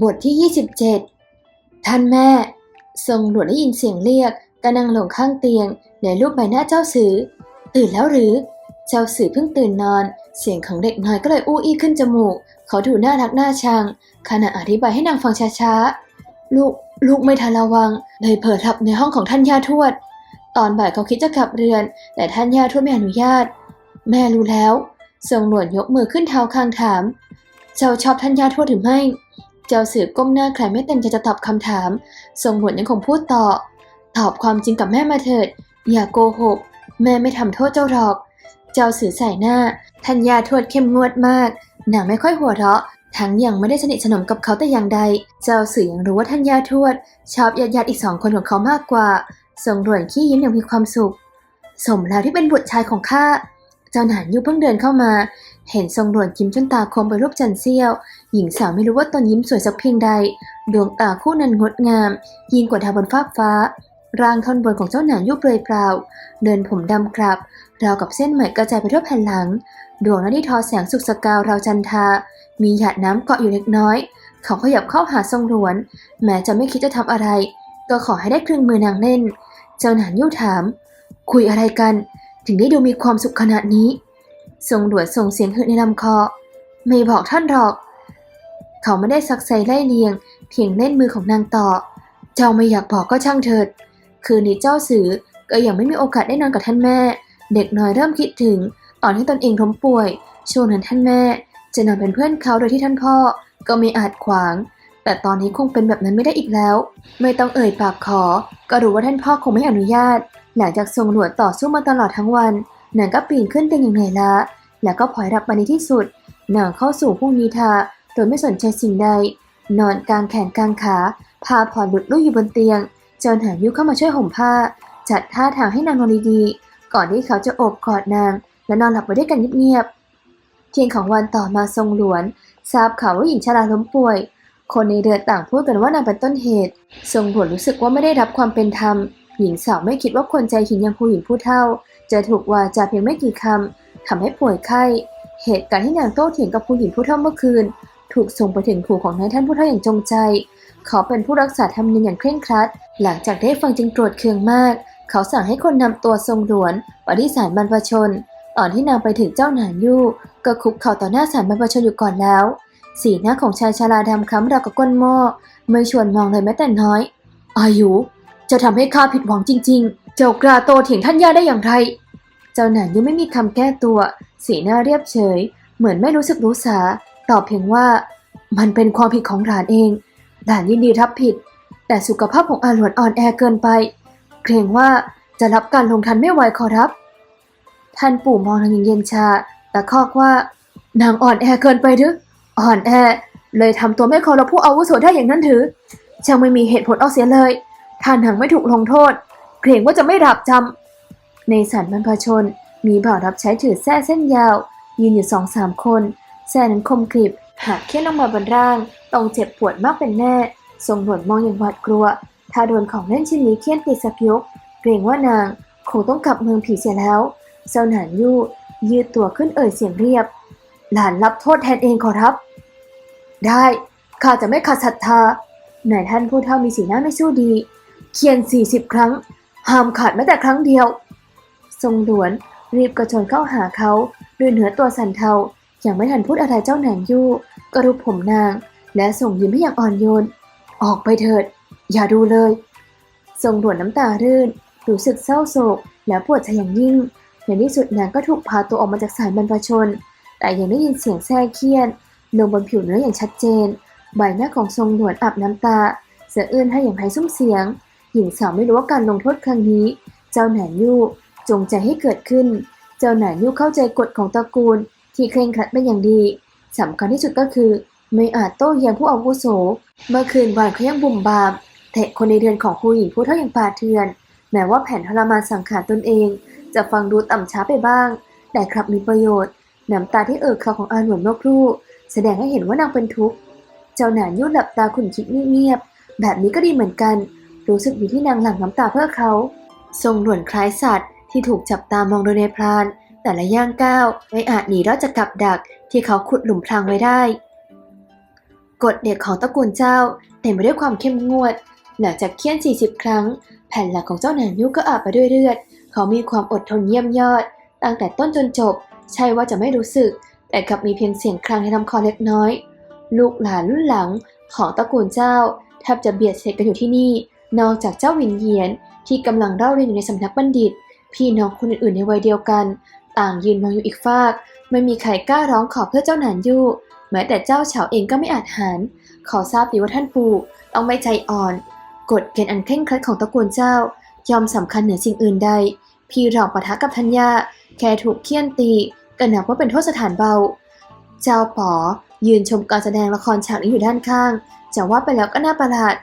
บทที่ 27 ท่านแม่ ทรงหลวดได้ยินเสียงเรียกก็นั่งลงข้างเตียงในรูปใบหน้าเจ้าสือ ตื่นแล้วหรือ เจ้าสือเพิ่งตื่นนอน เสียงของเด็กน้อยก็เลยอู้อี้ขึ้นจมูก เขาดูน่ารักน่าชังขณะอธิบายให้นางฟังช้าๆ ลูกลูกไม่ทันระวัง เลยเผลอหลับในห้องของท่านย่าทวด ตอนบ่ายเขาคิดจะกลับเรือน แต่ท่านย่าทวดไม่อนุญาต แม่รู้แล้วทรงหลวดยกมือขึ้นเท้าคางถาม เจ้าชอบท่านย่าทวดหรือไม่ จ้าสือก้มหน้าใครไม่เต็มใจจะตอบคำถาม ทรงหลวดยังคงพูดต่อ ตอบความจริงกับแม่มาเถิด อย่าโกหก แม่ไม่ทำโทษเจ้าหรอก เจ้าสือใส่หน้าท่านยาทวดเข้มงวดมากนางไม่ค่อยหัวเราะ ทั้งยังไม่ได้สนิทสนมกับเขาแต่อย่างใด เจ้าสือยังรู้ว่าท่านยาทวด ชอบญาติญาติอีกสองคนของเขามากกว่า ทรงหลวนขี้ยิ้มอย่างมีความสุข สมแล้วที่เป็นบุตรชายของข้า เจ้าหนานยูเพิ่งเดินเข้ามา เห็นทรงหลวนยิ้มจนตาคมไปรูปจันเสี้ยว หญิงสาวไม่รู้ว่าตนยิ้มสวยสักเพียงใด ดวงตาคู่นั้นงดงาม ยิ่งกว่าดาวบนฟ้าฟ้า ร่างท่อนบนของเจ้าหนานยุบเปลยเปล่า เดินผมดำกลับ ราวกับเส้นไหมกระจายไปทั่วแผ่นหลัง ดวงหน้าที่ทอแสงสุกสกาวราวจันทา มีหยาดน้ำเกาะอยู่เล็กน้อย เขาขยับเข้าหาทรงหลวน แม้จะไม่คิดจะทำอะไร ก็ขอให้ได้ครึ่งมือนางเล่น เจ้าหนานยุถาม คุยอะไรกัน ถึงได้ดูมีความสุขขนาดนี้ ทรงหลวนส่งเสียงหืในลำคอ ไม่บอกท่านหรอก เขาไม่ได้ซักไซไล่เลียง เพียงเล่นมือของนางต่อ เจ้าไม่อยากบอกก็ช่างเถิด คืนนี้เจ้าสือก็ยังไม่มีโอกาสได้นอนกับท่านแม่ เด็กน้อยเริ่มคิดถึงตอนที่ตนเองล้มป่วย ช่วงนั้นท่านแม่ จะนอนเป็นเพื่อนเขาโดยที่ท่านพ่อก็ไม่อาจขวาง แต่ตอนนี้คงเป็นแบบนั้นไม่ได้อีกแล้ว ไม่ต้องเอ่ยปากขอ ก็รู้ว่าท่านพ่อคงไม่อนุญาต หลังจากทรงหลวดต่อสู้มาตลอดทั้งวัน นางก็ปีนขึ้นเตียงอย่างเหนื่อยล้าแล้วก็พลอยรับมาในที่สุด นางเข้าสู่ห้องนิทาโดยไม่สนใจสิ่งใด นอนกลางแขนกลางขา พาผ่อนหลุดลุ่ยอยู่บนเตียง เจ้าหานยุเข้ามาช่วยห่มผ้า จัดท่าทางให้นางนอนดีๆ ก่อนที่เขาจะโอบกอดนาง และนอนหลับไปด้วยกันเงียบๆเที่ยงของวันต่อมาทรงหลวน ทราบข่าวว่าหญิงชราล้มป่วย คนในเรือต่างพูดกันว่านางเป็นต้นเหตุ ทรงหลวนรู้สึกว่าไม่ได้รับความเป็นธรรม หญิงสาวไม่คิดว่าคนใจหินอย่างผู้หญิงผู้เฒ่า จะถูกวาจาเพียงไม่กี่คำทำให้ป่วยไข้ เหตุการณ์ที่นางโต้เถียงกับผู้หญิงผู้เฒ่าเมื่อคืน ถูกส่งไปถึงหูของนายท่านผู้เฒ่าอย่างจงใจ เขาเป็นผู้รักษาธรรมเนียมอย่างเคร่งครัด หลังจากได้ฟังจึงโกรธเคืองมาก เขาสั่งให้คนนำตัวทรงหลวนไปที่ศาลบรรพชนตอนที่นางไปถึงเจ้าหนานยู่ก็คุกเข่าต่อหน้าศาลบรรพชนอยู่ก่อนแล้ว สีหน้าของชายชาราดำคล้ำราวกับก้นหม้อไม่ชวนมองเลยแม้แต่น้อย อายุ จะทำให้ข้าผิดหวังจริง ๆ เจ้ากล้าโตเถียงท่านย่าได้อย่างไร เจ้าหนานยู่ไม่มีคำแก้ตัว สีหน้าเรียบเฉย เหมือนไม่รู้สึกรู้สา ตอบเพียงว่า มันเป็นความผิดของหลานเอง หลานยินดีรับผิด แต่สุขภาพของอาหลวนอ่อนแอเกินไป เกรงว่าจะรับการลงทันไม่ไหวขอรับ ท่านปู่มองนางอย่งเย็นชาแต่คอกว่า นางอ่อนแอเกินไปหรืออ่อนแอ เลยทำตัวไม่เคารพผู้อาวุโสได้อย่างนั้นถือช่างไม่มีเหตุผลเอาเสียเลย ถ้านางไม่ถูกลงโทษ เกรงว่าจะไม่รับจำในศาลบรรพชน มีบ่าวรับใช้ถือแส้เส้นยาว ยืนอยู่สองสามคนแส้นั้นคมกริบหากเคี่ยนลงมาบนร่างต้องเจ็บปวดมากเป็นแน่ทรงหนวดมองอย่างหวาดกลัว ถ้าโดนของเล่นชิ้นนี้เคี่ยนติดสักยก เกรงว่านางคงต้องกลับเมืองผีเสียแล้วเจ้าหนานยู่ยืดตัวขึ้นเอ่ยเสียงเรียบ หลานรับโทษแทนเองขอรับ ได้ ข้าจะไม่ขัดศรัทธานายท่านผู้เฒ่ามีสีหน้าไม่สู้ดี เคียนสี่สิบครั้ง ห้ามขาดแม้แต่ครั้งเดียว ทรงหลวนรีบกระโจนเข้าหาเขาด้วยเหนือตัวสันเทายังไม่ทันพูดอะไรเจ้าหนานยู่ก็รูปผมนาง และส่งยิ้มให้อย่างอ่อนโยน ออกไปเถิด อย่าดูเลย ทรงหลวนน้ำตารื่น รู้สึกเศร้าโศก และปวดใจอย่างยิ่งในที่สุดนางก็ถูกพาตัวออกมาจากสายบรรพชน แต่ยังได้ยินเสียงแซ่เคียนลงบนผิวเนื้ออย่างชัดเจน ใบหน้าของทรงหลวนอาบน้ำตาเสือเอื้อนให้อย่างไร้ซุ้มเสียง หญิงสาวไม่รู้ว่าการลงโทษครั้งนี้ เจ้าหนานยู่จงใจให้เกิดขึ้น เจ้าหนานยู่เข้าใจกฎของตระกูล ที่เคร่งครัดเป็นอย่างดีสำคัญที่สุดก็คือ ไม่อาจโต้แย้งผู้อาวุโส เมื่อคืนวานเขายังบุ่มบามเตะคนในเรือนของผู้หญิงผู้เท่าอย่างป่าเถื่อน แม้ว่าแผนทรมานสังขารตนเอง จะฟังดูต่ำช้าไปบ้าง แต่กลับมีประโยชน์น้ำตาที่เอ่อคลอของอาหนวนเมื่อครู่แสดงให้เห็นว่านางเป็นทุกข์ เจ้าหนานยุ่หลับตาขุนคิดเงียบๆแบบนี้ก็ดีเหมือนกัน รู้สึกดีที่นางหลั่งน้ำตาเพื่อเขา ทรงหลวนคล้ายสัตว์ที่ถูกจับตามองโดยในพราน แต่ละย่างก้าวไม่อาจหนีรอดจากกับดักที่เขาขุดหลุมพรางไว้ได้ กฎเด็กของตระกูลเจ้าเต็มไปด้วยความเข้มงวด หลังจากเคี่ยน 40 ครั้ง แผ่นหลังของเจ้าหนานยุก็อาบไปด้วยเลือด เขามีความอดทนเยี่ยมยอด ตั้งแต่ต้นจนจบ ใช่ว่าจะไม่รู้สึก แต่กลับมีเพียงเสียงครางในลำคอเล็กน้อย ลูกหลานรุ่นหลังของตระกูลเจ้าแทบจะเบียดเสียดกันอยู่ที่นี่ นอกจากเจ้าวินเยียนที่กำลังเล่าเรียนอยู่ในสำนักบัณฑิต พี่น้องคนอื่นๆในวัยเดียวกัน ต่างยืนมองอยู่อีกฟาก ไม่มีใครกล้าร้องขอเพื่อเจ้าหนานยู่แม้แต่เจ้าเฉาเองก็ไม่อาจหารขอทราบดีว่าท่านปู่ต้องไม่ใจอ่อน กฎเกณฑ์อันเคร่งครัดของตระกูลเจ้ายอมสำคัญเหนือสิ่งอื่นใด พี่รองปะทะกับทัญญาแค่ถูกเคี่ยนตีก็นับว่าเป็นโทษสถานเบา เจ้าป๋อยืนชมการแสดงละครฉากนี้อยู่ด้านข้างจะว่าไปแล้วก็น่าประหลาด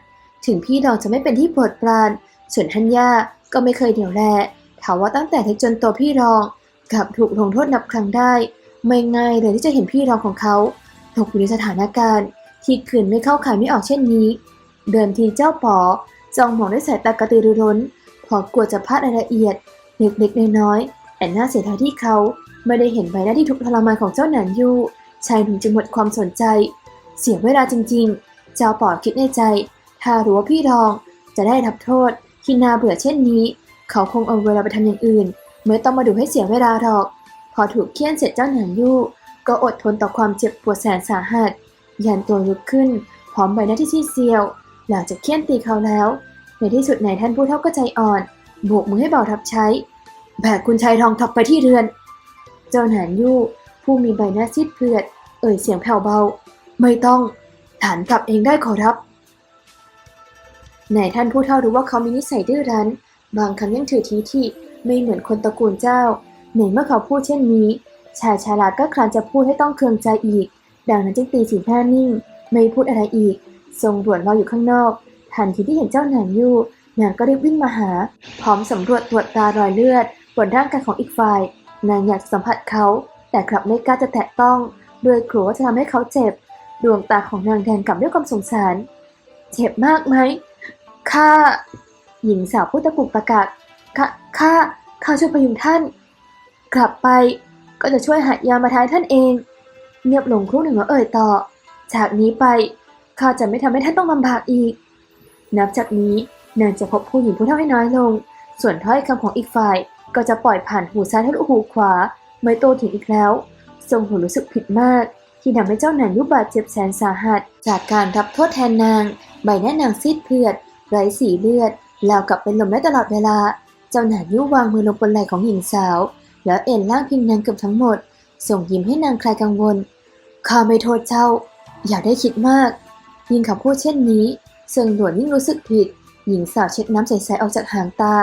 ถึงพี่รองจะไม่เป็นที่โปรดปราน ส่วนทัญญาก็ไม่เคยเดี่ยวแลถาว่าตั้งแต่เล็กจนโตพี่รองกลับถูกลงโทษนับครั้งได้ ไม่ง่ายเลยที่จะเห็นพี่รองของเขาตกอยู่ในสถานการณ์ ที่ขืนไม่เข้าขายไม่ออกเช่นนี้ เดิมทีเจ้าป๋อจ้องมองด้วยสายตากระตือรือร้น พอกลัวจะพลาดรายละเอียดเล็กๆน้อยๆแต่น่าเสียดายที่เขาไม่ได้เห็นใบหน้าที่ทุกทรมานของเจ้าหนานยู่ชายหนุ่มจึงหมดความสนใจ เสียเวลาจริง ๆ เจ้าป๋อคิดในใจ ถ้ารู้ว่าพี่รองจะได้รับโทษที่น่าเบื่อเช่นนี้ เขาคงเอาเวลาไปทำอย่างอื่น ไม่ต้องมาดูให้เสียเวลาหรอก พอถูกเคี่ยนเสร็จเจ้าหนานยู่ ก็อดทนต่อความเจ็บปวดแสนสาหัส ยันตัวลุกขึ้น พร้อมใบหน้าที่ซีดเซียว หลังจากเคี่ยนตีเขาแล้ว ในที่สุดนายท่านผู้เฒ่าก็ใจอ่อนโบกมือให้เบาทับใช้ แบกคุณชายทองทับไปที่เรือน เจ้าหนานยู่ ผู้มีใบหน้าซีดเผือด เอ่ยเสียงแผ่วเบา ไม่ต้องฐานกลับเองได้ขอรับ นายท่านผู้เฒ่ารู้ว่าเขามีนิสัยดื้อรั้น บางครั้งยังถือทีที่ไม่เหมือนคนตระกูลเจ้าในเมื่อเขาพูดเช่นนี้ ชายชาลาดก็คลานจะพูดให้ต้องเคืองใจอีก ดังนั้นจึงตีสีหน้านิ่ง ไม่พูดอะไรอีก ทรงด่วนรออยู่ข้างนอก ทันทีที่เห็นเจ้าหนานยู่นางก็รีบวิ่งมาหา พร้อมสำรวจตรวจตารอยเลือดบนร่างกายของอีกฝ่าย นางอยากสัมผัสเขา แต่กลับไม่กล้าจะแตะต้องโดยกลัวว่าจะทำให้เขาเจ็บ ดวงตาของนางแดงกลับด้วยความสงสาร เจ็บมากไหม ข้าหญิงสาวผู้ตะกุกตะกักข้าข้าข้าช่วยพยุงท่าน กลับไปก็จะช่วยหายามาทายท่านเอง เงียบลงครู่หนึ่งแล้วเอ่ยต่อ จากนี้ไปข้าจะไม่ทำให้ท่านต้องลำบากอีก นับจากนี้นางจะพบผู้หญิงผู้เท่าให้น้อยลง ส่วนถ้อยคำของอีกฝ่ายก็จะปล่อยผ่านหูซ้ายทะลุหูขวา ไม่โตถึงอีกแล้ว ทรงหูรู้สึกผิดมาก ที่ทำให้เจ้าหนานยุบาดเจ็บแสนสาหัส จากการรับโทษแทนนาง ใบหน้านางซีดเผือด ไร้สีเลือดแล้วกลับเป็นลมได้ตลอดเวลา เจ้าหนานยุวางมือลงบนไหล่ของหญิงสาว แล้วเอ็นล่างพิงนางเกือบทั้งหมด ส่งยิ้มให้นางคลายกังวล ข้าไม่โทษเจ้า อย่าได้คิดมาก ยิ่งคำพูดเช่นนี้ เซิงหลวนยิ่งรู้สึกผิด หญิงสาวเช็ดน้ำใสๆออกจากหางตา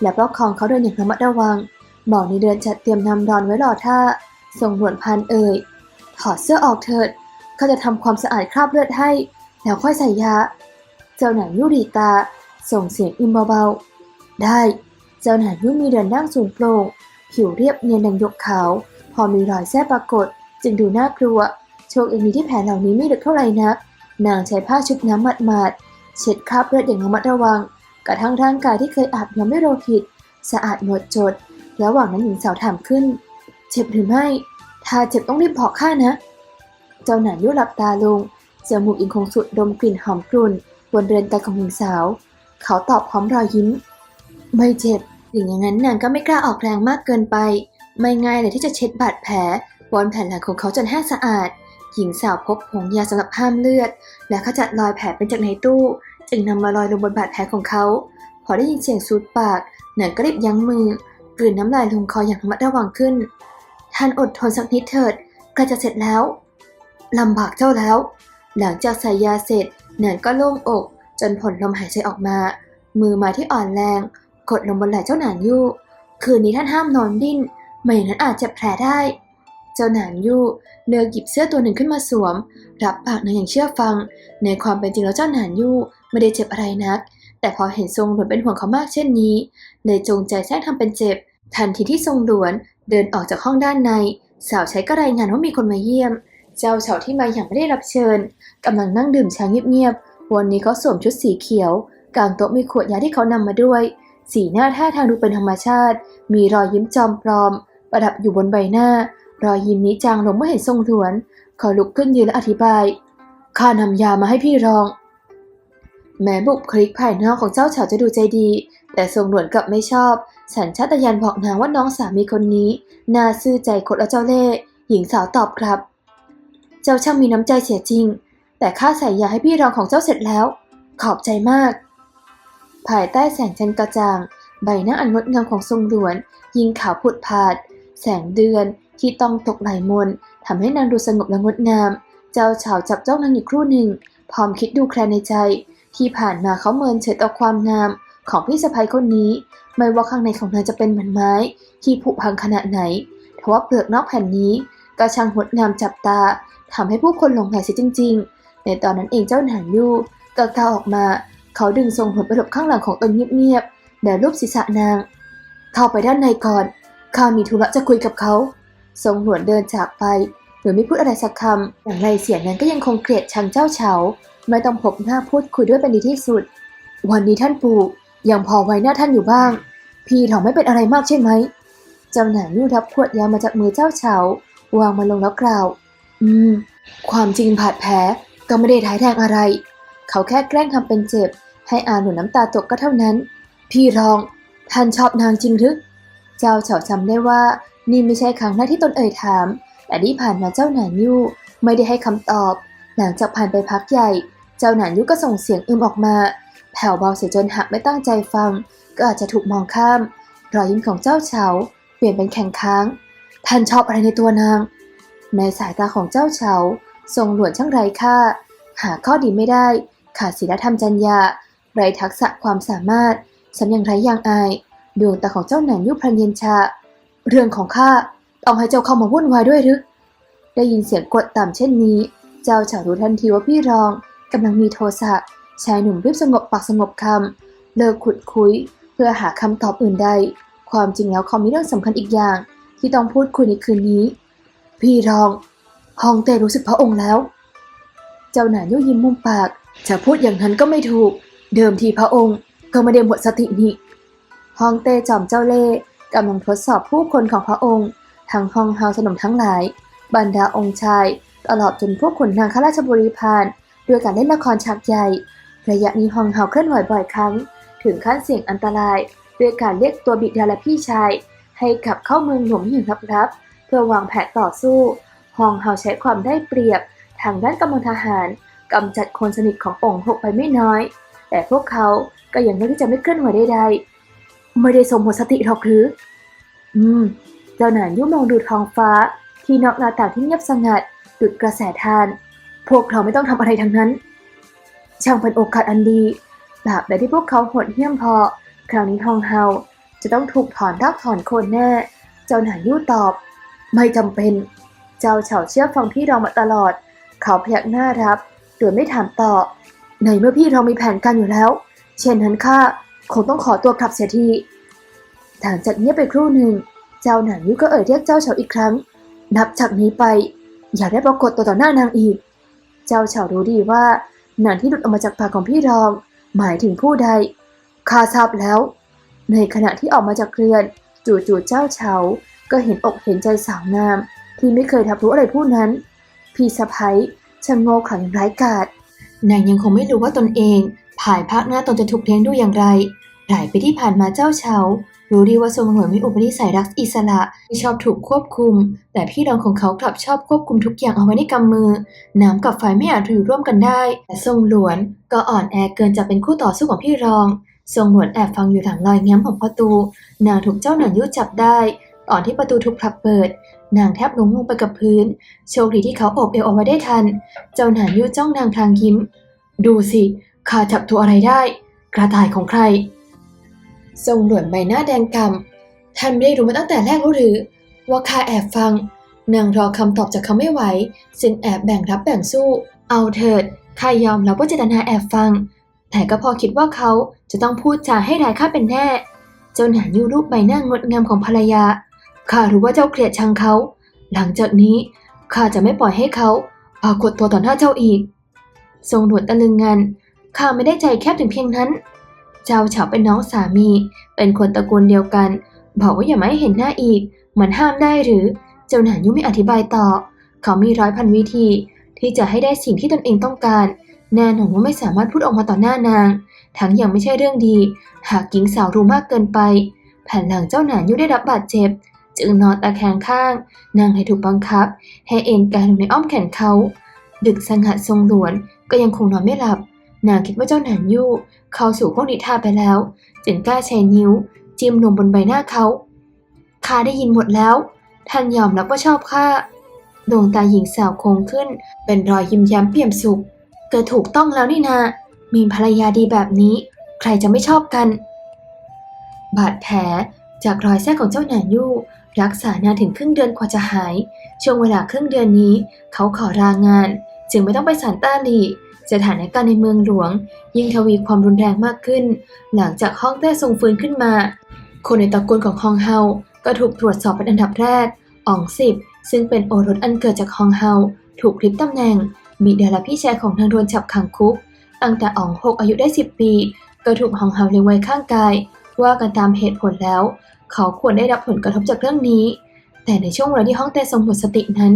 และประคองเขาเดินอย่างระมัดระวังหมอในเดือนจัดเตรียมนำรอนไว้รอท่าทรงหลวนพันเอ่ย ถอดเสื้อออกเถิด เขาจะทำความสะอาดคราบเลือดให้ แล้วค่อยใส่ยา จ้าหนังยุรีตา ส่งเสียงอึมเบาๆ ได้ เจ้าหนังยุมีเดินนั่งสูงโปร่ง ผิวเรียบเนียนดังยกขาว พอมีรอยแส้ปรากฏ จึงดูน่ากลัว โชคดีที่แผลเหล่านี้ไม่ลึกเท่าไหร่นัก นางใช้ผ้าชุบน้ำหมาดๆ เช็ดคราบเลือดอย่างระมัดระวัง กระทั่งร่างกายที่เคยอาบน้ำด้วยโลหิตสะอาดหมดจด ระหว่างนั้นหญิงสาวถามขึ้น เจ็บหรือไม่ ถ้าเจ็บต้องรีบบอกข้านะ เจ้าหนานยุหลับตาลงจมูกอิงคงสุดดมกลิ่นหอมกรุ่น บนเรือนกาของหญิงสาว เขาตอบพร้อมรอยยิ้ม ไม่เจ็บถึงอย่างนั้นนางก็ไม่กล้าออกแรงมากเกินไป ไม่ง่ายเลยที่จะเช็ดบาดแผลบนแผ่นหลังของเขาจนแห้งสะอาด หญิงสาวพบผงยาสำหรับห้ามเลือด และขจัดรอยแผลเป็นจากในตู้ จึงนำมาลอยลงบนบาดแผลของเขา พอได้ยินเสียงสูดปากนางก็รีบยั้งมือกลืนน้ำลายลงคออย่างระมัดระวังขึ้น ท่านอดทนสักนิดเถิดใกล้จะเสร็จแล้วลำบากเจ้าแล้ว หลังจากใส่ยาเสร็จ นางก็โล่งอก จนผลลมหายใจออกมา มือมาที่อ่อนแรง กดลงบนไหล่เจ้าหนานยู่คืนนี้ท่านห้ามนอนดิ้นไม่อย่างนั้นอาจเจ็บแผลได้ เจ้าหนานยู่เลือกหยิบเสื้อตัวหนึ่งขึ้นมาสวม รับปากนางอย่างเชื่อฟัง ในความเป็นจริงแล้วเจ้าหนานยู่ไม่ได้เจ็บอะไรนัก แต่พอเห็นทรงหลวนเป็นห่วงเขามากเช่นนี้เลยจงใจแทรกทำเป็นเจ็บ ทันทีที่ทรงหลวนเดินออกจากห้องด้านใน สาวใช้ก็รายงานว่ามีคนมาเยี่ยม เจ้าเฉาที่มาอย่างไม่ได้รับเชิญกำลังนั่งดื่มชาเงียบๆ วันนี้เขาสวมชุดสีเขียว กลางโต๊ะมีขวดยาที่เขานำมาด้วย สีหน้าท่าทางดูเป็นธรรมชาติ มีรอยยิ้มจอมปลอม ประดับอยู่บนใบหน้า รอยยิ้มนี้จางลงเมื่อเห็นทรงหลวนเขาลุกขึ้นยืนและอธิบาย ข้านำยามาให้พี่รอง แม้บุคลิกภายนอกของเจ้าเฉาจะดูใจดี แต่ทรงหลวนกลับไม่ชอบ สัญชาตญาณบอกนางว่าน้องสามีคนนี้ น่าซื่อใจคดและเจ้าเล่ห์หญิงสาวตอบครับ เจ้าช่างมีน้ำใจเสียจริง แต่ข้าใส่ยาให้พี่รองของเจ้าเสร็จแล้ว ขอบใจมาก ภายใต้แสงจันทร์กระจ่าง ใบหน้าอันงดงามของทรงหลวน ยิ่งขาวผุดผาด แสงเดือนที่ต้องตกไหลมนทำให้นางดูสงบและงดงาม เจ้าเฉาจับจ้องนางอยู่ครู่หนึ่ง พร้อมคิดดูแคลนในใจ ที่ผ่านมาเขาเมินเฉยต่อความงามของพี่สะใภ้คนนี้ ไม่ว่าข้างในของนางจะเป็นเหมือนไม้ ที่ผุพังขนาดไหนทว่าเปลือกนอกแผ่นนี้ ก็ช่างงดงามจับตาทำให้ผู้คนหลงใหลเสียจริง ๆ ในตอนนั้นเองเจ้าหนานยู่ก็ก้าวออกมา เขาดึงทรงหนไปหลบข้างหลังของตนเงียบๆแล้วรูปศีรษะนาง เข้าไปด้านในก่อนข้ามีธุระจะคุยกับเขา ทรงหวนเดินจากไปโดยไม่พูดอะไรสักคำอย่างไรเสียงนั้นก็ยังคงเกลียดชังเจ้าเฉา ไม่ต้องพบหน้าพูดคุยด้วยเป็นดีที่สุด วันนี้ท่านปู่ยังพอไว้หน้าท่านอยู่บ้าง พี่ถองไม่เป็นอะไรมากใช่ไหมเจ้าหนานยู่รับขวดยามาจากมือเจ้าเฉา วางมาลงแล้วกล่าว อืม ความจริงบาดแผลก็ไม่ได้ท้ายแรงอะไร เขาแค่แกล้งทำเป็นเจ็บ ให้อาหนุนน้ำตาตกก็เท่านั้น พี่รอง ท่านชอบนางจริงหรือ เจ้าเฉาจำได้ว่า นี่ไม่ใช่ครั้งแรกที่ตนเอ่ยถาม แต่ที่ผ่านมาเจ้าหนานยู่ไม่ได้ให้คำตอบ หลังจากผ่านไปพักใหญ่ เจ้าหนานยู่ก็ส่งเสียงอึมออกมา แผ่วเบาเสียจนหากไม่ตั้งใจฟัง ก็อาจจะถูกมองข้าม รอยยิ้มของเจ้าเฉาเปลี่ยนเป็นแข็งค้าง ท่านชอบอะไรในตัวนาง ในสายตาของเจ้าเฉาทรงหลวนช่างไร้ค่า หาข้อดีไม่ได้ ขาดศีลธรรมจัญญาไร้ทักษะความสามารถสำยังไร้ยางอายดวงตาของเจ้าหนานยุพรันเย็นชา เรื่องของข้าต้องให้เจ้าเข้ามาวุ่นวายด้วยหรือได้ยินเสียงกดต่ำเช่นนี้ เจ้าเฉารู้ทันทีว่าพี่รองกำลังมีโทสะชายหนุ่มรีบสงบปากสงบคำเลิกขุดคุย เพื่อหาคำตอบอื่นใด ความจริงแล้วเขามีเรื่องสำคัญอีกอย่าง ที่ต้องพูดคุยในคืนนี้ พี่รอง ฮองเต้รู้สึกพระองค์แล้ว เจ้าหน่ายุยิ้มมุมปากจะพูดอย่างนั้นก็ไม่ถูก เดิมทีพระองค์ก็ไม่ได้หมดสตินี่ฮองเต้จอมเจ้าเล่ห์กำลังทดสอบผู้คนของพระองค์ทั้งฮองเฮาสนมทั้งหลาย บรรดาองค์ชาย ตลอดจนพวกขุนนางข้าราชบริพารด้วยการเล่นละครฉากใหญ่ระยะนี้ฮองเฮาเคลื่อนไหวบ่อยครั้ง ถึงขั้นเสี่ยงอันตราย ด้วยการเรียกตัวบิดาและพี่ชาย ให้กลับเข้าเมืองหลวงอย่างลับๆเพื่อวางแผนต่อสู้ ฮองเฮาใช้ความได้เปรียบ ทางด้านกำลังทหารกำจัดคนสนิทขององค์หกไปไม่น้อย แต่พวกเขาก็ยังไม่ที่จะไม่เคลื่อนไหวใดๆไม่ได้สมหมดสติหรอกหรือ อืม เจ้าหนานยุ่มองดูท้องฟ้า ที่นอกหน้าต่างที่เงียบสงัดดุดกระแสทาน พวกเขาไม่ต้องทำอะไรทั้งนั้น ช่างเป็นโอกาสอันดีตราบใดที่พวกเขาหดเหี้ยมพอ คราวนี้ฮองเฮา จะต้องถูกถอนรากถอนโคนแน่ เจ้าหนายู่ตอบ ไม่จำเป็น เจ้าเฉาเชื่อฟังพี่รองมาตลอด เขาพยักหน้ารับ โดยไม่ถามต่อ ในเมื่อพี่เรามีแผนการอยู่แล้ว เช่นนั้นข้าคงต้องขอตัวกลับเสียทีหลังจากเงียบไปครู่หนึ่ง เจ้าหนานยุก็เอ่ยเรียกเจ้าเฉาอีกครั้ง นับจากนี้ไป อย่าได้ปรากฏตัวต่อหน้านางอีก เจ้าเฉารู้ดีว่านางที่หลุดออกมาจากปากของพี่รอง หมายถึงผู้ใดข้าทราบแล้ว ในขณะที่ออกมาจากเรือน จู่ๆเจ้าเฉาก็เห็นอกเห็นใจสาวงาม ที่ไม่เคยทับรู้อะไรผู้นั้น พี่สะพ้ยช่างโง่เขลาอย่างร้ายกาจนางยังคงไม่รู้ว่าตนเองภายภาคหน้าตนจะถูกเลี้ยงดูอย่างไรหลายปีที่ผ่านมาเจ้าเฉารู้ดีว่าทรงหลวนมีอุปนิสัยรักอิสระที่ชอบถูกควบคุม แต่พี่รองของเขากลับชอบควบคุมทุกอย่างเอาไว้ในกำมือ น้ำกับไฟไม่อาจอยู่ร่วมกันได้ แต่ทรงหลวนก็อ่อนแอเกินจะเป็นคู่ต่อสู้ของพี่รอง ทรงหลวนแอบฟังอยู่หลังรอยแง้มของประตู นางถูกเจ้าหนันยุจับได้ ตอนที่ประตูถูกผลักเปิด นางแทบล้มลงไปกับพื้น โชคดีที่เขาโอบเอวเอาไว้ได้ทัน เจ้าหนานยุจ้องนางพลางยิ้ม ดูสิข้าจับตัวอะไรได้ กระต่ายของใคร ทรงหลวนใบหน้าแดงกำท่านไม่ได้รู้มาตั้งแต่แรกรู้หรือ ว่าข้าแอบฟัง นางรอคำตอบจากเขาไม่ไหวจึงแอบแบ่งรับแบ่งสู้ เอาเถิดข้ายอมรับว่าเจตนาแอบฟัง แต่ก็พอคิดว่าเขาจะต้องพูดจาให้ร้ายข้าเป็นแน่ เจ้าหนานยูรูปใบหน้างดงามของภรรยา ข้ารู้ว่าเจ้าเกลียดชังเขา หลังจากนี้ข้าจะไม่ปล่อยให้เขาปรากฏตัวต่อหน้าเจ้าอีก ทรงหนวดตะลึงงัน ข้าไม่ได้ใจแคบถึงเพียงนั้น เจ้าเฉาเป็นน้องสามี เป็นคนตระกูลเดียวกัน บอกว่าอย่ามาให้เห็นหน้าอีก มันห้ามได้หรือ เจ้าหนานยุไม่อธิบายต่อ เขามีร้อยพันวิธีทที่จะให้ได้สิ่งที่ตนเองต้องการ แน่นอนว่าไม่สามารถพูดออกมาต่อหน้านาง ทั้งยังไม่ใช่เรื่องดี หากหญิงสาวรู้มากเกินไป แผ่นหลังเจ้าหนานยุได้รับบาดเจ็บ จึงนอนตะแคงข้าง นางให้ถูกบังคับ ให้เอ็นกายลงในอ้อมแขนเขา ดึกสงัดทรงหลวนก็ยังคงนอนไม่หลับ นางคิดว่าเจ้าหนานยู่เข้าสู่ห้วงนิทราไปแล้ว จึงกล้าใช้นิ้ว จิ้มลงบนใบหน้าเขาข้าได้ยินหมดแล้ว ท่านยอมรับว่าชอบข้าดวงตาหญิงสาวโค้งขึ้น เป็นรอยยิ้มแย้มเปี่ยมสุข เกิดถูกต้องแล้วนี่นามีภรรยาดีแบบนี้ ใครจะไม่ชอบกัน บาดแผลจากรอยแท้ของเจ้าหนานยู่ รักษานานถึงครึ่งเดือนกว่าจะหาย ช่วงเวลาครึ่งเดือนนี้ เขาขอลางาน จึงไม่ต้องไปสานต้าหลีสถานการณ์ในเมืองหลวง ยิ่งทวีความรุนแรงมากขึ้น หลังจากฮ่องเต้ทรงฟื้นขึ้นมา คนในตระกูลของฮองเฮา ก็ถูกตรวจสอบเป็นอันดับแรกอ่องสิบซึ่งเป็นโอรสอันเกิดจากฮองเฮา ถูกคลิปตำแหน่ง บิดาและพี่ชายของนางโดนจับขังคุก ตั้งแต่อ่องหกอายุได้ 10 ปี ก็ถูกฮองเฮาเลี้ยงไว้ข้างกาย ว่ากันตามเหตุผลแล้ว เขาควรได้รับผลกระทบจากเรื่องนี้ แต่ในช่วงเวลาที่ฮ่องเต้ทรงหมดสตินั้น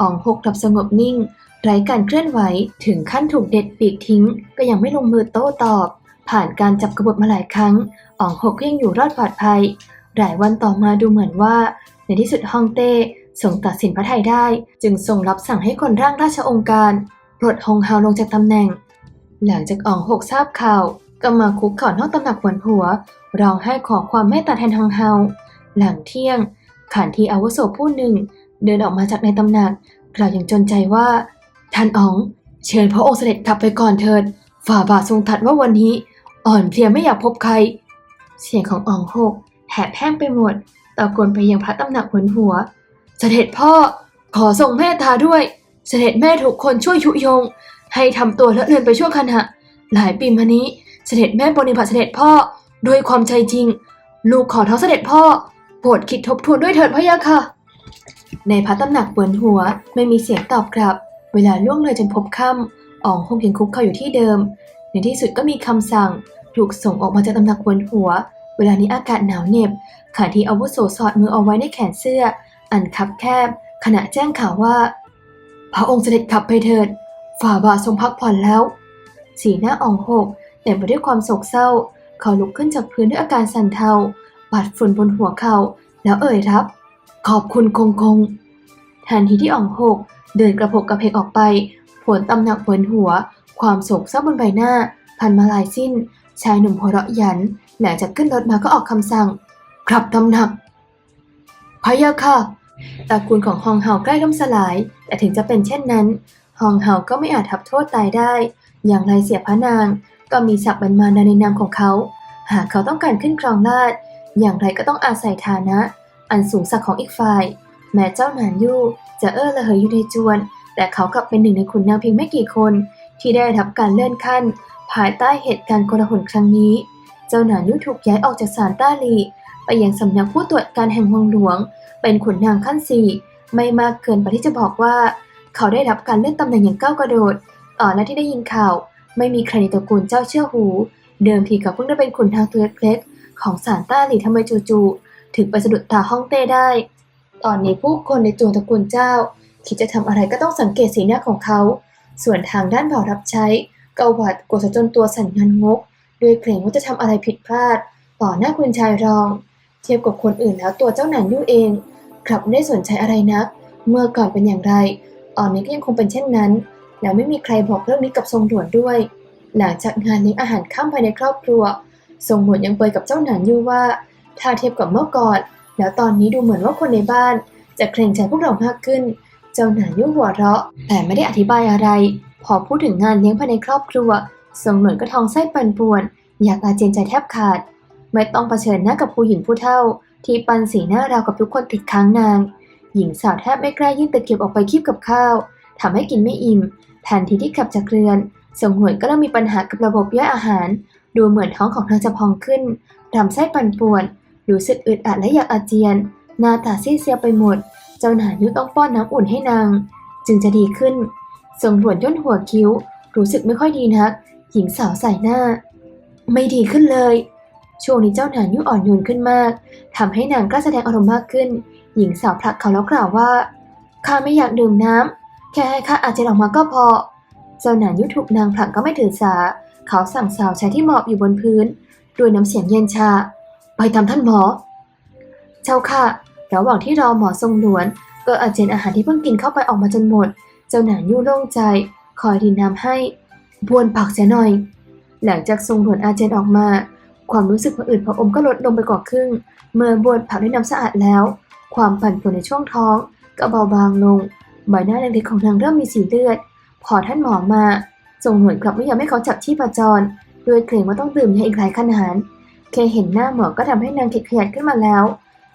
อ่องหกกลับสงบนิ่ง ไร้การเคลื่อนไหวถึงขั้นถูกเด็ดปีกทิ้ง ก็ยังไม่ลงมือโต้ตอบ ผ่านการจับกบฏมาหลายครั้งอ่องหกก็ยังอยู่รอดปลอดภัยหลายวันต่อมาดูเหมือนว่า ในที่สุดฮ่องเต้ ทรงตัดสินพระไทยได้ จึงทรงรับสั่งให้คนร่างราชองค์การปลดฮงเฮาลงจากตำแหน่ง หลังจากอ่องหกทราบข่าวก็มาคุกเข่านอกตำหนักหวนหัวร้องไห้ขอความเมตตาแทนฮองเฮาหลังเที่ยงขันทีอาวุโสผู้หนึ่ง เดินออกมาจากในตำหนัก กล่าวอย่างจนใจว่า ท่านอ๋อง เชิญพระองค์เสด็จกลับไปก่อนเถิด ฝ่าบาททรงตัดว่าวันนี้ อ่อนเพลียไม่อยากพบใคร เสียงของอ๋องหกแหบแห้งไปหมดตะโกนไปยังพระตำหนักหวนหัว เสด็จพ่อขอทรงเมตตาด้วย เสด็จแม่ถูกคนช่วยยุยง ให้ทำตัวเลอะเลือนไปชั่วขณะหลายปีมานี้ เสด็จแม่ปรนิบัติเสด็จพ่อด้วยความใจจริง ลูกขอท้าเสด็จพ่อโปรดคิดทบทวนด้วยเถิดพะยะค่ะ ในพระตำหนักเปินหัวไม่มีเสียงตอบกลับ เวลาล่วงเลยจนพบค่ำอ่องคงยังคุกเข่าอยู่ที่เดิม ในที่สุดก็มีคำสั่ง ถูกส่งออกมาจากตำหนักเปินหัว เวลานี้อากาศหนาวเหน็บขาที่อาวุโสสอดมือเอาไว้ในแขนเสื้อ อันคับแคบ ขณะแจ้งข่าวว่า พระองค์เสด็จขับไปเถิด ฝ่าบาททรงพักผ่อนแล้ว สีหน้าอ่องหกเต็มไปด้วยความโศกเศร้า เขาลุกขึ้นจากพื้นด้วยอาการสั่นเทาปาดฝุ่นบนหัวเขา แล้วเอ่ยรับ ขอบคุณคงคง ทันทีที่อ่องหกเดินกระโผกกระเพกออกไป ผลตำหนักเหนหัว ความโศกเศร้าบนใบหน้า พันมาลายสิ้น ชายหนุ่มหัวเราะยัน หลังจากขึ้นรถมาก็ออกคำสั่งกลับตำหนัก พะยะค่ะตระกูลของฮองเฮาใกล้ล่มสลาย แต่ถึงจะเป็นเช่นนั้นฮองเฮาก็ไม่อาจทับโทษตายได้ อย่างไรเสียพระนาง ก็มีศักดิ์เป็นมานาในนามของเขา หากเขาต้องการขึ้นครองราชอย่างไรก็ต้องอาศัยฐานะ อันสูงสักของอีกฝ่าย แม้เจ้าหนานยู่จะเอ้อละเหยอยู่ในจวน แต่เขากลับเป็นหนึ่งในขุนนางเพียงไม่กี่คน ที่ได้รับการเลื่อนขั้น ภายใต้เหตุการณ์โกลาหลครั้งนี้ เจ้าหนานยู่ถูกย้ายออกจากศาลต้าหลี ไปยังสำนักผู้ตรวจการแห่งวังหลวง เป็นขุนนางขั้นสี่ไม่มากเกินไปที่จะบอกว่า เขาได้รับการเลื่อนตำแหน่งอย่างก้าวกระโดดต่อหน้าที่ได้ยินข่าว ไม่มีใครในตระกูลเจ้าเชื่อหู เดิมทีเขาเพิ่งได้เป็นขุนนางตัวเล็กๆของศาลต้าหลีทำไมจู่ๆถึงไปสะดุดตาฮ่องเต้ได้ ตอนนี้ผู้คนในจวงตระกูลเจ้า คิดจะทำอะไรก็ต้องสังเกตสีหน้าของเขา ส่วนทางด้านบ่าวรับใช้ก็หวาดกลัวซะจนตัวสั่นงันงกด้วยเกรงว่าจะทำอะไรผิดพลาด ต่อหน้าคุณชายรอง เทียบกับคนอื่นแล้วตัวเจ้าหนานยู่เอง กลับไม่ได้สนใจอะไรนัก เมื่อก่อนเป็นอย่างไรตอนนี้ก็ยังคงเป็นเช่นนั้น แล้วไม่มีใครบอกเรื่องนี้กับทรงด่วนด้วย หลังจากงานเลี้ยงอาหารข้ามภายในครอบครัว ทรงหนวดยังเปยกับเจ้าหนานยู่ว่า ถ้าเทียบกับเมื่อก่อน แล้วตอนนี้ดูเหมือนว่าคนในบ้าน จะเกรงใจพวกเรามากขึ้น เจ้าหนานยู่หัวเราะ แต่ไม่ได้อธิบายอะไร พอพูดถึงงานเลี้ยงภายในครอบครัวทรงหนวดก็ท้องไส้ปั่นป่วน อยากอาเจียนใจแทบขาด ไม่ต้องเผชิญหน้ากับผู้หญิงผู้เฒ่า ที่ปันสีหน้าราวกับทุกคนติดค้างนาง หญิงสาวแทบไม่กล้ายื่นตะเกียบออกไปคีบกับข้าวทำให้กินไม่อิ่มแทนที่ที่กลับจากเรือนทรงหวดก็เริ่มมีปัญหากับระบบย่อยอาหาร ดูเหมือนท้องของเธอจะพองขึ้นลำไส้ปั่นป่วน รู้สึกอึดอัดและอยากอาเจียน หน้าตาซีดเซียวไปหมด เจ้าหนายุต้องป้อนน้ำอุ่นให้นาง จึงจะดีขึ้นทรงหวนย่นหัวคิ้ว รู้สึกไม่ค่อยดีนัก หญิงสาวใส่หน้า ไม่ดีขึ้นเลย ช่วงนี้เจ้าหนานยุอ่อนโยนขึ้นมากทำให้นางกล้าแสดงอารมณ์มากขึ้น หญิงสาวผลักเขาแล้วกล่าวว่า ข้าไม่อยากดื่มน้ำแค่ให้ข้าอาเจียนออกมาก็พอ เจ้าหนานยุถูกนางผลักก็ไม่ถือสา เขาสั่งสาวใช้ที่หมอบอยู่บนพื้น ด้วยน้ำเสียงเย็นชา ไปตามท่านหมอ เจ้าค่ะ ระหว่างที่รอหมอทรงหลวน ก็อาเจียนอาหารที่เพิ่งกินเข้าไปออกมาจนหมด เจ้าหนานยู่โล่งใจ คอยดินน้ำให้บวนปากเสียหน่อย หลังจากทรงหลวนอาเจียนออกมา ความรู้สึกผะอืดผะอมก็ลดลงไปกว่าครึ่ง เมื่อบวนผักด้วยน้ำสะอาดแล้ว ความปั่นป่วนในช่วงท้องก็เบาบางลง ใบหน้าเล็กๆของนางเริ่มมีสีเลือด พอท่านหมอมาทรงหน่วดกลับไม่ยอมให้เขาจับที่ประจรด้วยเกรงว่าต้องดื่มยาอีกหลายขนาดแค่เห็นหน้าหมอก็ทำให้นางเข็ดขยัดขึ้นมาแล้ว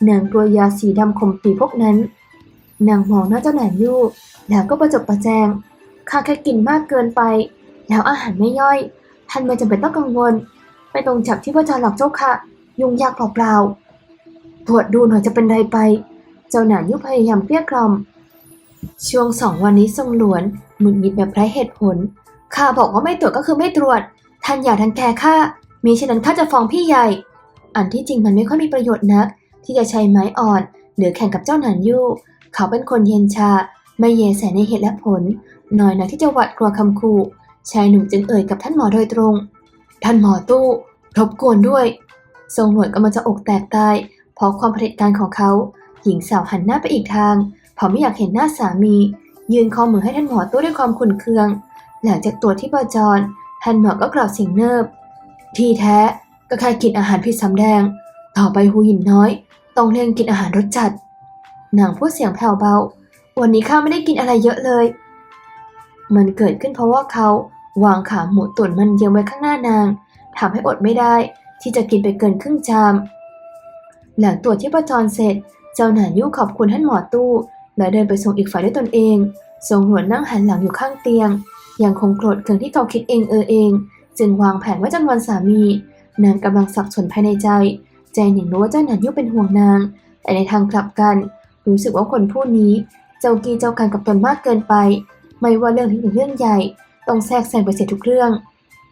นางกลัวยาสีดำข่มปีพวกนั้น นางมองหน้าเจ้าหนานยู่ แล้วก็ประจบประแจงข้าแค่กินมากเกินไป แล้วอาหารไม่ย่อย ท่านไม่จำเป็นต้องกังวล ไม่ต้องจับที่ประจรหรอกเจ้าค่ะ ยุ่งยากเปล่าๆตรวจดูหน่อยจะเป็นไรไป เจ้าหนานยุพยายามเกลี้ยกล่อม ช่วงสองวันนี้ทรงหลวนหงุดหงิดแบบไร้เหตุผล ข้าบอกว่าไม่ตรวจก็คือไม่ตรวจ ท่านอย่าทันแกข้ามีฉะนั้นข้าจะฟ้องพี่ใหญ่ อันที่จริงมันไม่ค่อยมีประโยชน์นัก ที่จะใช้ไม้อ่อน หรือแข่งกับเจ้าหนานยู่ เขาเป็นคนเย็นชา ไม่เยแสในเหตุและผล น้อยนักที่จะหวัดกลัวคำขู่ชายหนุ่มจึงเอ่ยกับท่านหมอโดยตรง ท่านหมอตู้รบกวนด้วย ทรงหนวดกำลังจะอกแตกตาย เพราะความเผด็จการของเขา หญิงสาวหันหน้าไปอีกทางเพราะไม่อยากเห็นหน้าสามี ยืนคอมือให้ท่านหมอตู้ด้วยความขุ่นเคือง หลังจากตรวจที่ประจร ท่านหมอก็กล่าวเสียงเนิบ ที่แท้ก็แค่กินอาหารผิดสำแดง ต่อไปหูหินน้อย ต้องเลี่ยงกินอาหารรสจัด นางพูดเสียงแผ่วเบา วันนี้ข้าไม่ได้กินอะไรเยอะเลย มันเกิดขึ้นเพราะว่าเขา วางขาหมูตุ๋นมันเยียวไว้ข้างหน้านางทำให้อดไม่ได้ที่จะกินไปเกินครึ่งชาม หลังตรวจที่ประจรเสร็จ เจ้าหนานยุ่ขอบคุณท่านหมอตู้ และเดินไปส่งอีกฝ่ายด้วยตนเอง ทรงหนวดนั่งหันหลังอยู่ข้างเตียง ยังคงโกรธเคืองที่เขาคิดเองเออเอง จึงวางแผนว่าจะงอนสามี นางกำลังสับสนภายในใจ ใจหนึ่งรู้ว่าเจ้าหนานยุ่เป็นห่วงนาง แต่ในทางกลับกัน รู้สึกว่าคนผู้นี้ เจ้ากีเจ้ากันกับตนมากเกินไป ไม่ว่าเรื่องเล็กหรือเรื่องใหญ่ ต้องแทรกแซงไปเสียทุกเรื่อง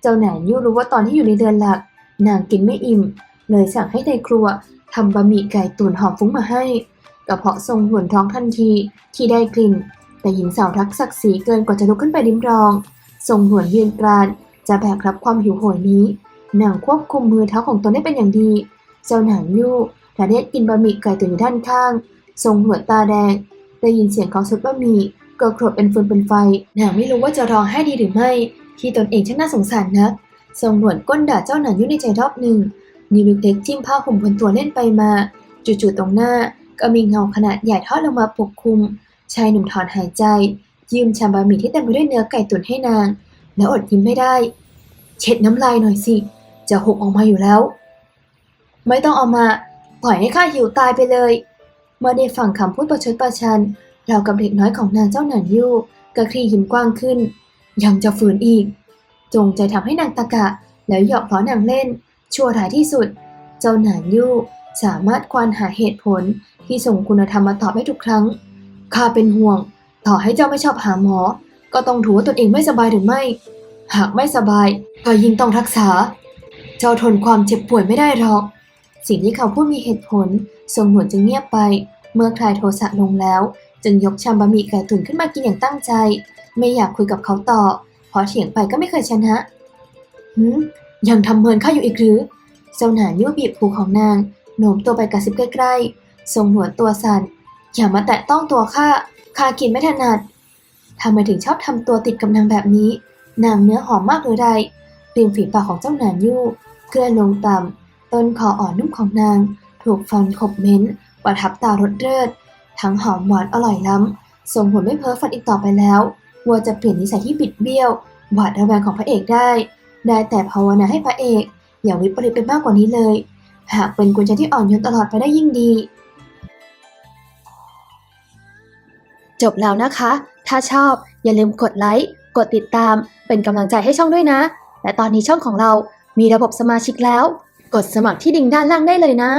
เจ้าหนานยุ่รู้ว่าตอนที่อยู่ในเดือนหลัก นางกินไม่อิ่ม เลยสั่งให้ในครัวทำบะหมี่ไก่ตุ๋นหอมฟุ้งมาให้ กระเพาะทรงหวนท้องทันทีที่ได้กลิ่น แต่หญิงสาวรักศักดิ์ศรีเกินกว่าจะลุกขึ้นไปริมรอง ทรงหวนยืนกราน จะแบกรับความหิวโหยนี้ นางควบคุมมือเท้าของตนได้เป็นอย่างดี เจ้าหนานยู่ระเนตกินบะหมี่ไก่ตุ๋นอยู่ด้านข้าง ทรงหัวตาแดง ได้ยินเสียงเขาซุดบะหมี่ ก็โกรธเป็นฟืนเป็นไฟนางไม่รู้ว่าจะร้องไห้ดีหรือไม่ ที่ตนเองช่างน่าสงสารนักทรงหนวดก้นด่าเจ้าหนานยู่ในใจรอบหนึ่ง นิ้วเล็กๆจิ้มผ้าห่มบนตัวเล่นไปมา จู่ๆตรงหน้า ก็มีเงาขนาดใหญ่ทอดลงมาปกคลุม ชายหนุ่มถอนหายใจ ยืมชามบะหมี่ที่เต็มไปด้วยเนื้อไก่ตุ๋นให้นาง แล้วอดยิ้มไม่ได้ เช็ดน้ำลายหน่อยสิ จะหกออกมาอยู่แล้ว ไม่ต้องเอามาปล่อยให้ข้าหิวตายไปเลย เมื่อได้ฟังคำพูดประชดประชัน เรากับเด็กน้อยของนางเจ้าหนานยู่ก็คลี่ยิ้มกว้างขึ้น ยังจะฝืนอีก จงใจทำให้นางตะกะ แล้วหยอกล้อนางเล่น ชั่วร้ายที่สุด เจ้าหนานยู่สามารถควานหาเหตุผลที่ส่งคุณธรรมมาตอบให้ทุกครั้ง ข้าเป็นห่วง ต่อให้เจ้าไม่ชอบหาหมอ ก็ต้องถือว่าตนเองไม่สบายหรือไม่ หากไม่สบายก็ยิ่งต้องรักษา เจ้าทนความเจ็บป่วยไม่ได้หรอก สิ่งที่เขาพูดมีเหตุผลทรงหนวดจึงเงียบไป เมื่อคลายโทสะลงแล้ว จึงยกชามบะหมี่ไก่ตุ๋นขึ้นมากินอย่างตั้งใจ ไม่อยากคุยกับเขาต่อเพราะเถียงไปก็ไม่เคยชนะหืมยังทำเมินข้าอยู่อีกหรือ เจ้าหนานยั่วบีบผูของนางโน้มตัวไปกระซิบใกล้ๆ ทรงหัวตัวสั่นอย่ามาแตะต้องตัวข้าข้ากินไม่ถนัดทำไมถึงชอบทำตัวติดกับนางแบบนี้ นางเนื้อหอมมากหรือไรริมฝีปากของเจ้าหนานยู่เคลื่อนลงต่ำต้นคออ่อนนุ่มของนาง ถูกฟันขบเม้น ประทับตารสเลิศ ทั้งหอมหวานอร่อยล้ำทรงหัวไม่เพ้อฝันอีกต่อไปแล้ววัวจะเปลี่ยนนิสัยที่บิดเบี้ยว หวาดระแวงของพระเอกได้ ได้แต่ภาวนาให้พระเอก อย่าวิปริตไปมากกว่านี้เลย หากเป็นกุญแจที่อ่อนโยนตลอดไปได้ยิ่งดี จบแล้วนะคะ ถ้าชอบอย่าลืมกดไลค์ กดติดตาม เป็นกำลังใจให้ช่องด้วยนะ และตอนนี้ช่องของเรามีระบบสมาชิกแล้ว กดสมัครที่ดิ่งด้านล่างได้เลยนะ